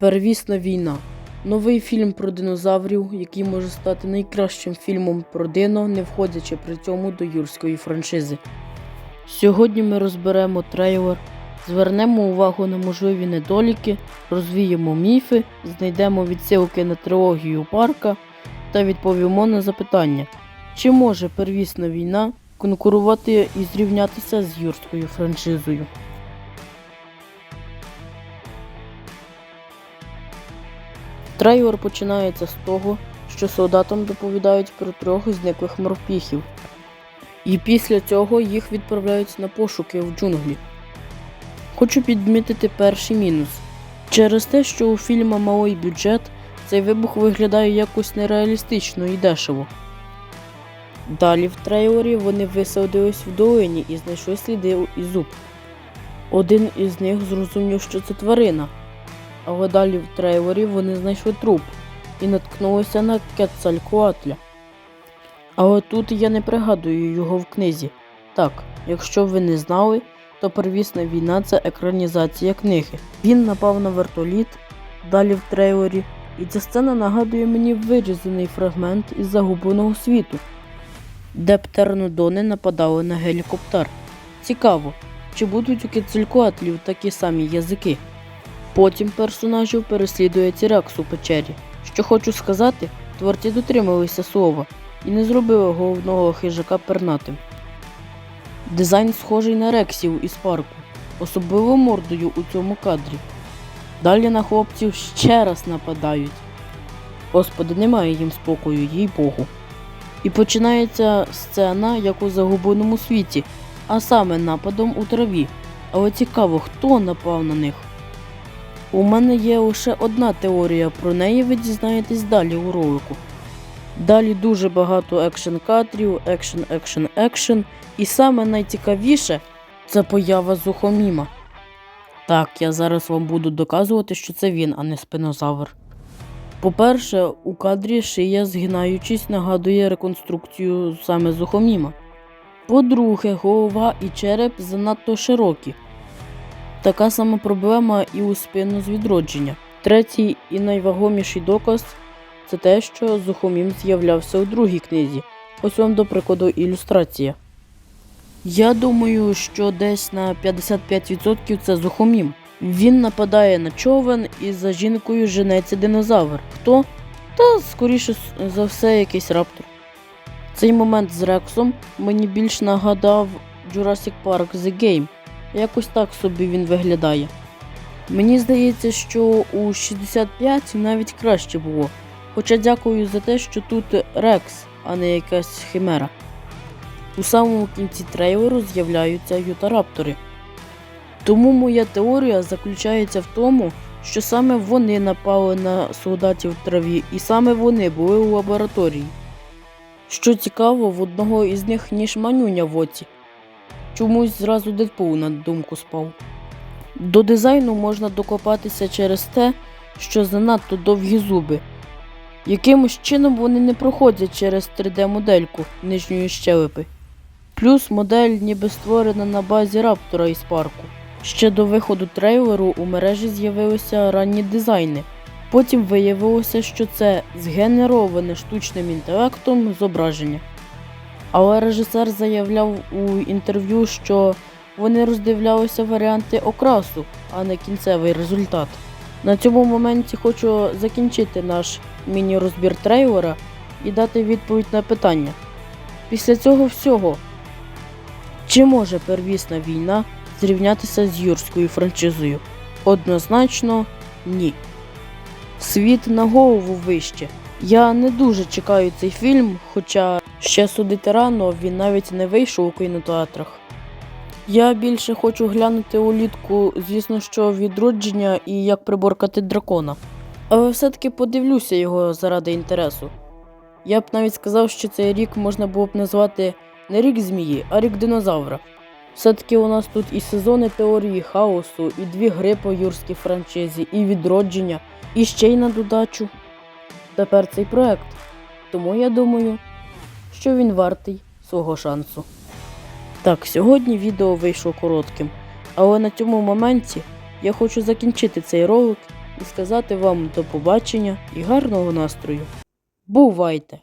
Первісна війна. Новий фільм про динозаврів, який може стати найкращим фільмом про дино, не входячи при цьому до юрської франшизи. Сьогодні ми розберемо трейлер, звернемо увагу на можливі недоліки, розвіємо міфи, знайдемо відсилки на трилогію парка та відповімо на запитання, чи може первісна війна конкурувати і зрівнятися з юрською франшизою. Трейлер починається з того, що солдатам доповідають про трьох зниклих морпіхів. І після цього їх відправляють на пошуки в джунглі. Хочу підмітити перший мінус. Через те, що у фільма малий бюджет, цей вибух виглядає якось нереалістично і дешево. Далі в трейлері вони висадились в долині і знайшли сліди і зуб. Один із них зрозумів, що це тварина, але далі в трейлері вони знайшли труп і наткнулися на Кецалькуатля. Але тут я не пригадую його в книзі. Так, якщо ви не знали, то первісна війна це екранізація книги. Він напав на вертоліт, далі в трейлері, і ця сцена нагадує мені вирізаний фрагмент із загубленого світу, де птернодони нападали на гелікоптер. Цікаво, чи будуть у Кецалькуатлів такі самі язики. Потім персонажів переслідує Тірекс у печері. Що хочу сказати, творці дотрималися слова і не зробили головного хижака пернатим. Дизайн схожий на рексів із парку, особливо мордою у цьому кадрі. Далі на хлопців ще раз нападають. Господи, немає їм спокою, їй Богу. І починається сцена, як у загубленому світі, а саме нападом у траві. Але цікаво, хто напав на них. У мене є лише одна теорія, про неї ви дізнаєтесь далі у ролику. Далі дуже багато екшен кадрів, екшен, екшен, екшен. І саме найцікавіше це поява Зухоміма. Так, я зараз вам буду доказувати, що це він, а не спинозавр. По-перше, у кадрі шия, згинаючись, нагадує реконструкцію саме Зухоміма. По-друге, голова і череп занадто широкі. Така сама проблема і у спину з відродження. Третій і найвагоміший доказ це те, що Зухомім з'являвся у другій книзі. Ось вам, до прикладу, ілюстрація. Я думаю, що десь на 55% це Зухомім. Він нападає на човен і за жінкою женеться динозавр. Хто? Та, скоріше за все, якийсь раптор. Цей момент з Рексом мені більш нагадав Jurassic Park The Game. Якось так собі він виглядає. Мені здається, що у 65 навіть краще було. Хоча дякую за те, що тут Рекс, а не якась химера. У самому кінці трейлеру з'являються ютараптори. Тому моя теорія заключається в тому, що саме вони напали на солдатів в траві, і саме вони були у лабораторії. Що цікаво, в одного із них ніж манюня в оці. Чомусь зразу Дедпул на думку спав. До дизайну можна докопатися через те, що занадто довгі зуби. Якимось чином вони не проходять через 3D-модельку нижньої щелепи. Плюс модель ніби створена на базі раптора із парку. Ще до виходу трейлеру у мережі з'явилися ранні дизайни. Потім виявилося, що це згенероване штучним інтелектом зображення. Але режисер заявляв у інтерв'ю, що вони роздивлялися варіанти окрасу, а не кінцевий результат. На цьому моменті хочу закінчити наш міні-розбір трейлера і дати відповідь на питання. Після цього всього, чи може первісна війна зрівнятися з юрською франшизою? Однозначно ні. Світ на голову вище. Я не дуже чекаю цей фільм, хоча ще судити рано він навіть не вийшов у кінотеатрах. Я більше хочу глянути улітку, звісно, що відродження і як приборкати дракона. Але все-таки подивлюся його заради інтересу. Я б навіть сказав, що цей рік можна було б назвати не рік змії, а рік динозавра. Все-таки у нас тут і сезони теорії хаосу, і дві гри по юрській франшизі, і відродження, і ще й на додачу. Тепер цей проект. Тому я думаю, що він вартий свого шансу. Так, сьогодні відео вийшло коротким, але на цьому моменті я хочу закінчити цей ролик і сказати вам до побачення і гарного настрою. Бувайте!